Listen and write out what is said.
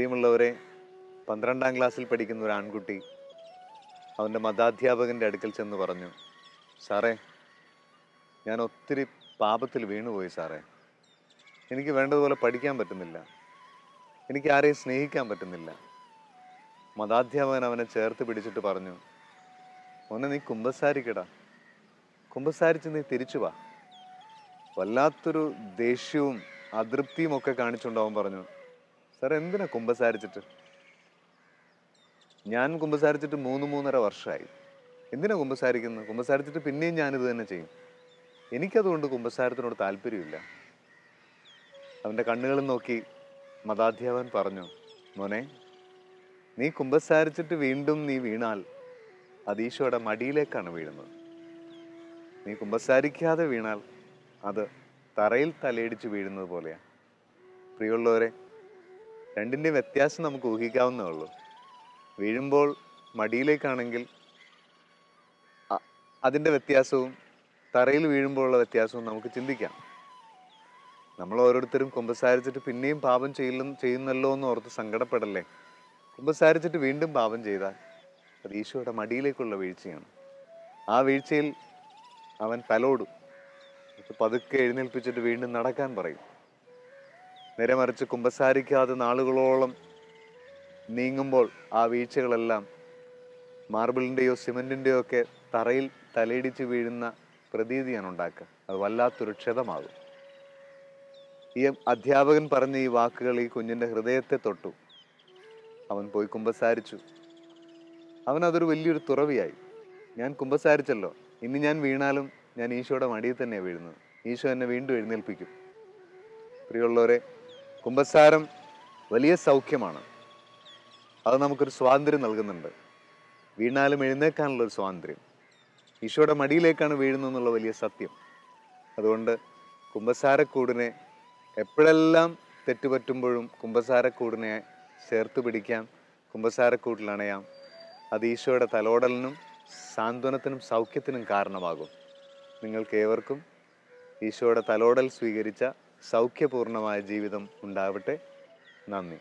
പ്രിയമുള്ളവരെ പന്ത്രണ്ടാം ക്ലാസ്സിൽ പഠിക്കുന്ന ഒരു ആൺകുട്ടി അവന്റെ മതാധ്യാപകന്റെ അടുക്കൽ ചെന്ന് പറഞ്ഞു സാറേ ഞാൻ ഒത്തിരി പാപത്തിൽ വീണുപോയി സാറേ. എനിക്ക് വേണ്ടതുപോലെ പഠിക്കാൻ പറ്റുന്നില്ല. എനിക്ക് ആരെയും സ്നേഹിക്കാൻ പറ്റുന്നില്ല. മതാധ്യാപകൻ അവനെ ചേർത്ത് പിടിച്ചിട്ട് പറഞ്ഞു ഒന്ന് നീ കുമ്പസാരിക്കടാ. കുമ്പസാരിച്ച് നീ തിരിച്ചു വാ. വല്ലാത്തൊരു ദേഷ്യവും അതൃപ്തിയും ഒക്കെ കാണിച്ചുകൊണ്ട് അവൻ പറഞ്ഞു സാർ എന്തിനാ കുമ്പസാരിച്ചിട്ട്? ഞാൻ കുമ്പസാരിച്ചിട്ട് മൂന്ന് മൂന്നര വർഷമായി എന്തിനാ കുമ്പസാരിക്കുന്നത്? കുമ്പസാരിച്ചിട്ട് പിന്നെയും ഞാനിത് തന്നെ ചെയ്യും. എനിക്കതുകൊണ്ട് കുമ്പസാരത്തിനോട് താല്പര്യമില്ല. അവന്റെ കണ്ണുകൾ നോക്കി മതാധ്യാപകൻ പറഞ്ഞു മോനെ നീ കുമ്പസാരിച്ചിട്ട് വീണ്ടും നീ വീണാൽ അത് ഈശോയുടെ മടിയിലേക്കാണ് വീഴുന്നത്. നീ കുമ്പസാരിക്കാതെ വീണാൽ അത് തറയിൽ തലയിടിച്ച് വീഴുന്നത് പോലെയാണ് പ്രിയമുള്ളവരെ രണ്ടിന്റെയും വ്യത്യാസം നമുക്ക് ഊഹിക്കാവുന്നേ ഉള്ളൂ. വീഴുമ്പോൾ മടിയിലേക്കാണെങ്കിൽ അതിന്റെ വ്യത്യാസവും തറയിൽ വീഴുമ്പോഴുള്ള വ്യത്യാസവും നമുക്ക് ചിന്തിക്കാം. നമ്മൾ ഓരോരുത്തരും കുമ്പസാരിച്ചിട്ട് പിന്നെയും പാപം ചെയ്യില്ല ചെയ്യുന്നല്ലോ എന്ന് ഓർത്ത് സങ്കടപ്പെടല്ലേ? കുമ്പസാരിച്ചിട്ട് വീണ്ടും പാപം ചെയ്താൽ അത് ഈശോയുടെ മടിയിലേക്കുള്ള വീഴ്ചയാണ്. ആ വീഴ്ചയിൽ അവൻ തലോടും. പതുക്കെ എഴുന്നേൽപ്പിച്ചിട്ട് വീണ്ടും നടക്കാൻ പറയും. നേരെ മറിച്ച് കുമ്പസാരിക്കാതെ നാളുകളോളം നീങ്ങുമ്പോൾ ആ വീഴ്ചകളെല്ലാം മാർബിളിന്റെയോ സിമന്റിന്റെയോ ഒക്കെ തറയിൽ തലയിടിച്ച് വീഴുന്ന പ്രതീതിയാണ് ഉണ്ടാക്കുക. അത് വല്ലാത്തൊരു ക്ഷതമാകും. ഈ അധ്യാപകൻ പറഞ്ഞ ഈ വാക്കുകൾ ഈ കുഞ്ഞിന്റെ ഹൃദയത്തെ തൊട്ടു. അവൻ പോയി കുമ്പസാരിച്ചു. അവൻ അതൊരു വലിയൊരു തുറവിയായി. ഞാൻ കുമ്പസാരിച്ചല്ലോ. ഇനി ഞാൻ വീണാലും ഞാൻ ഈശോയുടെ മടിയിൽ തന്നെയാണ് വീഴുന്നത്. ഈശോ എന്നെ വീണ്ടും എഴുന്നേൽപ്പിക്കും. പ്രിയമുള്ളവരെ കുമ്പസാരം വലിയ സൗഖ്യമാണ്. അത് നമുക്കൊരു സ്വാതന്ത്ര്യം നൽകുന്നുണ്ട്. വീണാലും എഴുന്നേക്കാനുള്ള ഒരു സ്വാതന്ത്ര്യം. ഈശോയുടെ മടിയിലേക്കാണ് വീഴുന്നതെന്നുള്ള വലിയ സത്യം. അതുകൊണ്ട് കുമ്പസാരക്കൂടിനെ എപ്പോഴെല്ലാം തെറ്റുപറ്റുമ്പോഴും കുമ്പസാരക്കൂടിനെ ചേർത്ത് പിടിക്കാം. കുമ്പസാരക്കൂട്ടിലണയാം അത് ഈശോയുടെ തലോടലിനും സാന്ത്വനത്തിനും സൗഖ്യത്തിനും കാരണമാകും. നിങ്ങൾക്ക് ഏവർക്കും ഈശോയുടെ തലോടൽ സ്വീകരിച്ച സൗഖ്യപൂർണമായ ജീവിതം ഉണ്ടാവട്ടെ. നന്ദി.